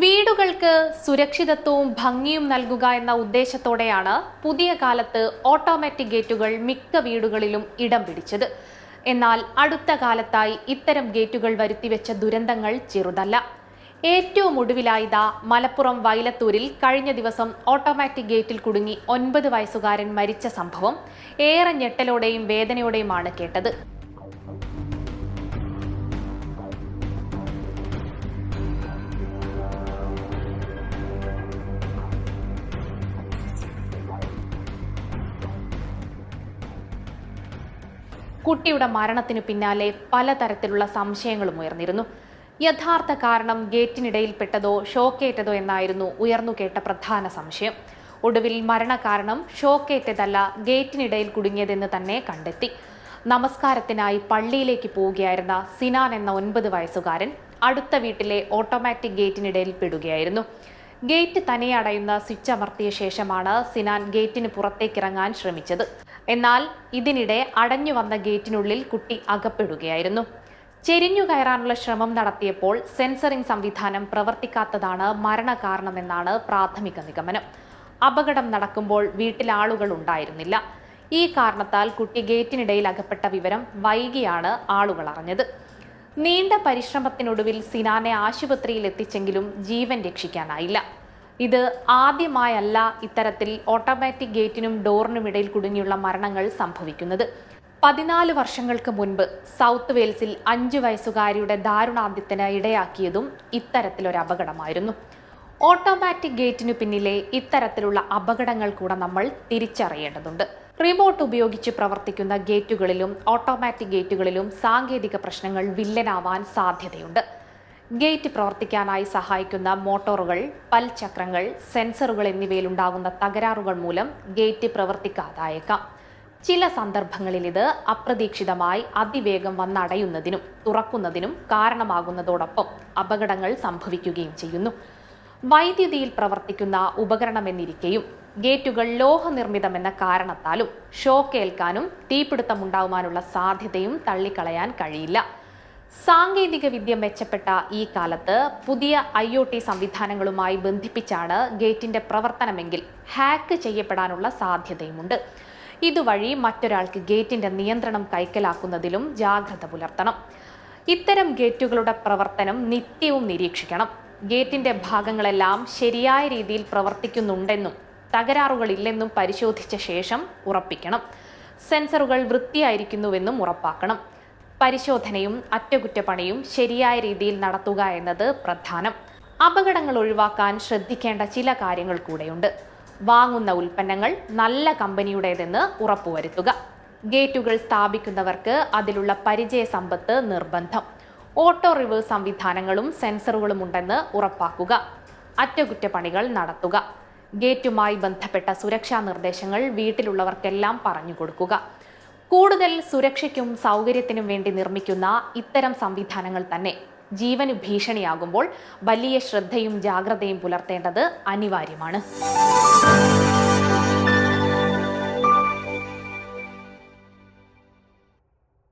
വീടുകൾക്ക് സുരക്ഷിതത്വവും ഭംഗിയും നൽകുക എന്ന ഉദ്ദേശത്തോടെയാണ് പുതിയ കാലത്ത് ഓട്ടോമാറ്റിക് ഗേറ്റുകൾ മിക്ക വീടുകളിലും ഇടം പിടിച്ചത്. എന്നാൽ അടുത്ത കാലത്തായി ഇത്തരം ഗേറ്റുകൾ വരുത്തിവെച്ച ദുരന്തങ്ങൾ ചെറുതല്ല. ഏറ്റവും ഒടുവിലായത മലപ്പുറം വൈലത്തൂരിൽ കഴിഞ്ഞ ദിവസം ഓട്ടോമാറ്റിക് ഗേറ്റിൽ കുടുങ്ങി ഒൻപത് വയസ്സുകാരൻ മരിച്ച സംഭവം. ഏറെ ഞെട്ടലോടെയും വേദനയോടെയുമാണ് കേട്ടത്. കുട്ടിയുടെ മരണത്തിന് പിന്നാലെ പലതരത്തിലുള്ള സംശയങ്ങളും ഉയർന്നിരുന്നു. യഥാർത്ഥ കാരണം ഗേറ്റിനിടയിൽപ്പെട്ടതോ ഷോക്കേറ്റതോ എന്നായിരുന്നു ഉയർന്നു കേട്ട പ്രധാന സംശയം. ഒടുവിൽ മരണകാരണം ഷോക്കേറ്റതല്ല ഗേറ്റിനിടയിൽ കുടുങ്ങിയതെന്ന് തന്നെ കണ്ടെത്തി. നമസ്കാരത്തിനായി പള്ളിയിലേക്ക് പോവുകയായിരുന്ന സിനാൻ എന്ന ഒൻപത് വയസ്സുകാരൻ അടുത്ത വീട്ടിലെ ഓട്ടോമാറ്റിക് ഗേറ്റിനിടയിൽ പെടുകയായിരുന്നു. ഗേറ്റ് തനിയെ അടയുന്ന സ്വിച്ച് അമർത്തിയ ശേഷമാണ് സിനാൻ ഗേറ്റിന് പുറത്തേക്കിറങ്ങാൻ ശ്രമിച്ചത്. എന്നാൽ ഇതിനിടെ അടഞ്ഞു വന്ന ഗേറ്റിനുള്ളിൽ കുട്ടി അകപ്പെടുകയായിരുന്നു. ചെരിഞ്ഞു കയറാനുള്ള ശ്രമം നടത്തിയപ്പോൾ സെൻസറിംഗ് സംവിധാനം പ്രവർത്തിക്കാത്തതാണ് മരണകാരണമെന്നാണ് പ്രാഥമിക നിഗമനം. അപകടം നടക്കുമ്പോൾ വീട്ടിൽ ആളുകൾ ഉണ്ടായിരുന്നില്ല. ഈ കാരണത്താൽ കുട്ടി ഗേറ്റിനിടയിൽ അകപ്പെട്ട വിവരം വൈകിയാണ് ആളുകൾ അറിഞ്ഞത്. നീണ്ട പരിശ്രമത്തിനൊടുവിൽ സിനാനെ ആശുപത്രിയിൽ എത്തിച്ചെങ്കിലും ജീവൻ രക്ഷിക്കാനായില്ല. ഇത് ആദ്യമായല്ല ഇത്തരത്തിൽ ഓട്ടോമാറ്റിക് ഗേറ്റിനും ഡോറിനും ഇടയിൽ കുടുങ്ങിയുള്ള മരണങ്ങൾ സംഭവിക്കുന്നത്. പതിനാല് വർഷങ്ങൾക്ക് മുൻപ് സൗത്ത് വെയിൽസിൽ അഞ്ചു വയസ്സുകാരിയുടെ ദാരുണാന്ത്യത്തിന് ഇടയാക്കിയതും ഇത്തരത്തിലൊരു അപകടമായിരുന്നു. ഓട്ടോമാറ്റിക് ഗേറ്റിനു പിന്നിലെ ഇത്തരത്തിലുള്ള അപകടങ്ങൾ കൂടെ നമ്മൾ തിരിച്ചറിയേണ്ടതുണ്ട്. റിമോട്ട് ഉപയോഗിച്ച് പ്രവർത്തിക്കുന്ന ഗേറ്റുകളിലും ഓട്ടോമാറ്റിക് ഗേറ്റുകളിലും സാങ്കേതിക പ്രശ്നങ്ങൾ വില്ലനാവാൻ സാധ്യതയുണ്ട്. ഗേറ്റ് പ്രവർത്തിക്കാനായി സഹായിക്കുന്ന മോട്ടോറുകൾ പൽചക്രങ്ങൾ സെൻസറുകൾ എന്നിവയിലുണ്ടാകുന്ന തകരാറുകൾ മൂലം ഗേറ്റ് പ്രവർത്തിക്കാതായേക്കാം. ചില സന്ദർഭങ്ങളിൽ ഇത് അപ്രതീക്ഷിതമായി അതിവേഗം വന്നടയുന്നതിനും തുറക്കുന്നതിനും കാരണമാകുന്നതോടൊപ്പം അപകടങ്ങൾ സംഭവിക്കുകയും ചെയ്യുന്നു. വൈദ്യുതിയിൽ പ്രവർത്തിക്കുന്ന ഉപകരണമെന്നിരിക്കെയും ഗേറ്റുകൾ ലോഹനിർമ്മിതമെന്ന കാരണത്താലും ഷോക്ക് ഏൽക്കാനും തീപിടുത്തമുണ്ടാകുവാനുള്ള സാധ്യതയും തള്ളിക്കളയാൻ കഴിയില്ല. സാങ്കേതിക വിദ്യ മെച്ചപ്പെട്ട ഈ കാലത്ത് പുതിയ ഐ ഒ ടി സംവിധാനങ്ങളുമായി ബന്ധിപ്പിച്ചാണ് ഗേറ്റിന്റെ പ്രവർത്തനമെങ്കിൽ ഹാക്ക് ചെയ്യപ്പെടാനുള്ള സാധ്യതയുമുണ്ട്. ഇതുവഴി മറ്റൊരാൾക്ക് ഗേറ്റിന്റെ നിയന്ത്രണം കൈക്കലാക്കുന്നതിലും ജാഗ്രത പുലർത്തണം. ഇത്തരം ഗേറ്റുകളുടെ പ്രവർത്തനം നിത്യവും നിരീക്ഷിക്കണം. ഗേറ്റിന്റെ ഭാഗങ്ങളെല്ലാം ശരിയായ രീതിയിൽ പ്രവർത്തിക്കുന്നുണ്ടെന്നും തകരാറുകളില്ലെന്നും പരിശോധിച്ച ശേഷം ഉറപ്പിക്കണം. സെൻസറുകൾ വൃത്തിയായിരിക്കുന്നുവെന്നും ഉറപ്പാക്കണം. പരിശോധനയും അറ്റകുറ്റപ്പണിയും ശരിയായ രീതിയിൽ നടത്തുക എന്നത് പ്രധാനം. അപകടങ്ങൾ ഒഴിവാക്കാൻ ശ്രദ്ധിക്കേണ്ട ചില കാര്യങ്ങൾ കൂടെയുണ്ട്. വാങ്ങുന്ന ഉൽപ്പന്നങ്ങൾ നല്ല കമ്പനിയുടേതെന്ന് ഉറപ്പുവരുത്തുക. ഗേറ്റുകൾ സ്ഥാപിക്കുന്നവർക്ക് അതിലുള്ള പരിചയ സമ്പത്ത് നിർബന്ധം. ഓട്ടോ റിവേഴ്സ് സംവിധാനങ്ങളും സെൻസറുകളും ഉണ്ടെന്ന് ഉറപ്പാക്കുക. അറ്റകുറ്റപ്പണികൾ നടത്തുക. ഗേറ്റുമായി ബന്ധപ്പെട്ട സുരക്ഷാ നിർദ്ദേശങ്ങൾ വീട്ടിലുള്ളവർക്കെല്ലാം പറഞ്ഞു കൊടുക്കുക. കൂടുതൽ സുരക്ഷയ്ക്കും സൗകര്യത്തിനും വേണ്ടി നിർമ്മിക്കുന്ന ഇത്തരം സംവിധാനങ്ങൾ തന്നെ ജീവന് ഭീഷണിയാകുമ്പോൾ വലിയ ശ്രദ്ധയും ജാഗ്രതയും പുലർത്തേണ്ടത് അനിവാര്യമാണ്.